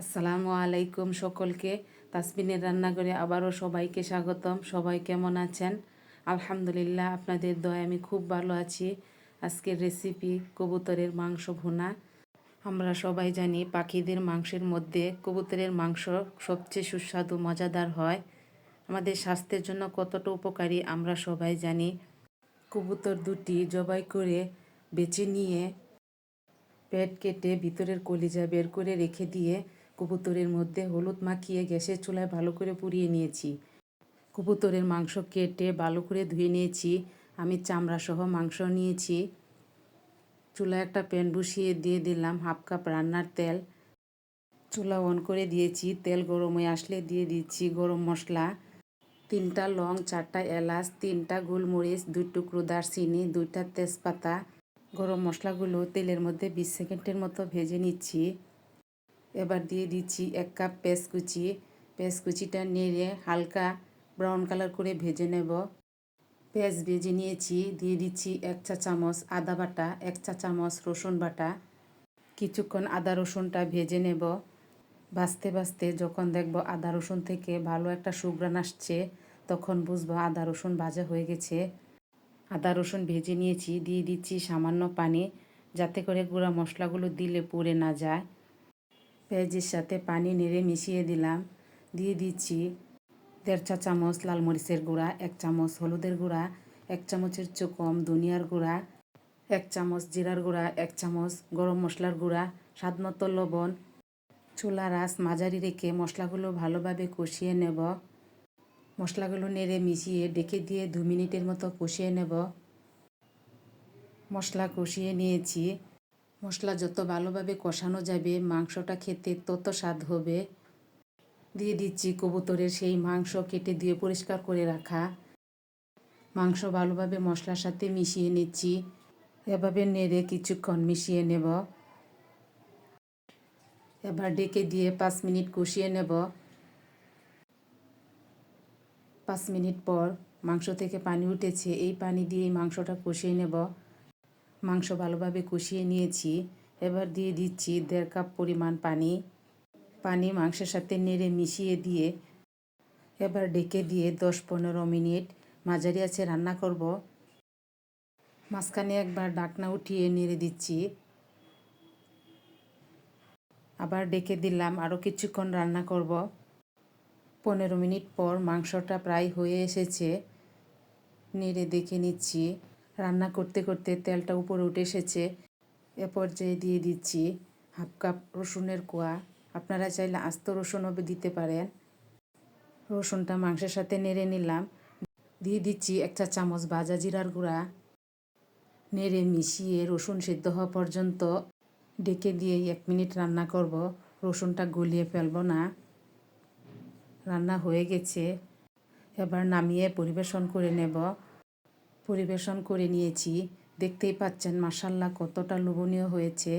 আসসালামু আলাইকুম সকলকে। তাসবিনের রান্নাঘরে আবারও সবাইকে স্বাগতম। সবাই কেমন আছেন? আলহামদুলিল্লাহ, আপনাদের দয় আমি খুব ভালো আছি। আজকের রেসিপি কবুতরের মাংস ভুনা। আমরা সবাই জানি পাখিদের মাংসের মধ্যে কবুতরের মাংস সবচেয়ে সুস্বাদু, মজাদার হয়। আমাদের স্বাস্থ্যের জন্য কতটা উপকারী আমরা সবাই জানি। কবুতর দুটি জবাই করে বেছে নিয়ে পেট কেটে ভিতরের কলিজা বের করে রেখে দিয়ে কবুতরের মধ্যে হলুদ মাখিয়ে গ্যাসের চুলায় ভালো করে পুড়িয়ে নিয়েছি। কবুতরের মাংস কেটে ভালো করে ধুয়ে নিয়েছি। আমি চামড়া সহ মাংস নিয়েছি। চুলায় একটা প্যান বসিয়ে দিয়ে দিলাম হাফ কাপ রান্নার তেল। চুলা অন করে দিয়েছি। তেল গরম হয়ে আসলে দিয়ে দিচ্ছি গরম মশলা। তিনটা লং, চারটা এলাচ, তিনটা গোলমরিচ, দুই টুকরো দারচিনি, দুইটা তেজপাতা। গরম মশলাগুলো তেলের মধ্যে বিশ সেকেন্ডের মতো ভেজে নিচ্ছি। এবার দিয়ে দিচ্ছি এক কাপ পেঁয়াজ কুচি। পেঁয়াজ কুচিটা নেড়ে হালকা ব্রাউন কালার করে ভেজে নেব। পেঁয়াজ ভেজে নিয়েছি, দিয়ে দিচ্ছি এক চা চামচ আদা বাটা, এক চা চামচ রসুন বাটা। কিছুক্ষণ আদা রসুনটা ভেজে নেব। বাঁচতে বাঁচতে যখন দেখব আদা রসুন থেকে ভালো একটা সুগ্রান আসছে, তখন বুঝব আদা রসুন ভাজা হয়ে গেছে। আদা রসুন ভেজে নিয়েছি, দিয়ে দিচ্ছি সামান্য পানি, যাতে করে গুঁড়া মশলাগুলো দিলে পুড়ে না যায়। পেঁয়াজের সাথে পানি নেড়ে মিশিয়ে দিলাম। দিয়ে দিচ্ছি দেড় চা চামচ লাল মরিচের গুঁড়া, এক চামচ হলুদের গুঁড়া, এক চামচের চো কম ধনিয়ার গুঁড়া, এক চামচ জিরার গুঁড়া, এক চামচ গরম মশলার গুঁড়া স্বাদমতো লবণ। চুলা রাস মাঝারি রেখে মশলাগুলো ভালোভাবে কষিয়ে নেব। মশলাগুলো নেড়ে মিশিয়ে ডেকে দিয়ে দু মিনিটের মতো কষিয়ে নেব। মশলা কষিয়ে নিয়েছি। মশলা যত ভালোভাবে কষানো যাবে, মাংসটা খেতে তত স্বাদ হবে। দিয়ে দিচ্ছি কবুতরের সেই মাংস কেটে দিয়ে পরিষ্কার করে রাখা। মাংস ভালোভাবে মশলার সাথে মিশিয়ে নিচ্ছি। এভাবে নেড়ে কিছুক্ষণ মিশিয়ে নেব। এবার ডেকে দিয়ে পাঁচ মিনিট কষিয়ে নেব। পাঁচ মিনিট পর মাংস থেকে পানি উঠেছে, এই পানি দিয়ে মাংসটা কষিয়ে নেব। মাংস ভালোভাবে কষিয়ে নিয়েছি। এবার দিয়ে দিচ্ছি দেড় কাপ পরিমাণ পানি। পানি মাংসের সাথে নেড়ে মিশিয়ে দিয়ে এবার ডেকে দিয়ে দশ পনেরো মিনিট মাঝারি আছে রান্না করব। মাঝখানে একবার ডাকনা উঠিয়ে নেড়ে দিচ্ছি। আবার ডেকে দিলাম আরও কিছুক্ষণ রান্না করব। পনেরো মিনিট পর মাংসটা প্রায় হয়ে এসেছে। নেড়ে দেখে নিচ্ছি। রান্না করতে করতে তেলটা উপরে উঠে এসেছে। এ পর্যায়ে দিয়ে দিচ্ছি হাফ কাপ রসুনের কোয়া। আপনারা চাইলে আস্ত রসুনও দিতে পারেন। রসুনটা মাংসের সাথে নেড়ে নিলাম। দিয়ে দিচ্ছি এক চা চামচ ভাজা জিরার গুঁড়া। নেড়ে মিশিয়ে রসুন সিদ্ধ হওয়া পর্যন্ত ডেকে দিয়ে এক মিনিট রান্না করব। রসুনটা গলিয়ে ফেলব না। রান্না হয়ে গেছে। এবার নামিয়ে পরিবেশন করে নেব। পরিবেশন করে নিয়েছি। দেখতেই পাচ্ছেন মাসাল্লাহ কতটা লোভনীয় হয়েছে।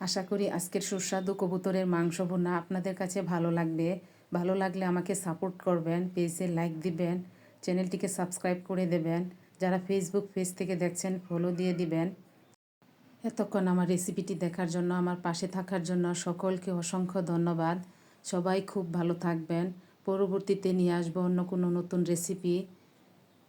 আশা করি আজকের সুস্বাদু কবুতরের মাংস ভুনা আপনাদের কাছে ভালো লাগবে। ভালো লাগলে আমাকে সাপোর্ট করবেন, পেজে লাইক দিবেন, চ্যানেলটিকে সাবস্ক্রাইব করে দেবেন। যারা ফেসবুক পেজ থেকে দেখছেন, ফলো দিয়ে দিবেন। এতক্ষণ আমার রেসিপিটি দেখার জন্য, আমার পাশে থাকার জন্য সকলকে অসংখ্য ধন্যবাদ। সবাই খুব ভালো থাকবেন। পরবর্তীতে নিয়ে আসব অন্য কোনো নতুন রেসিপি।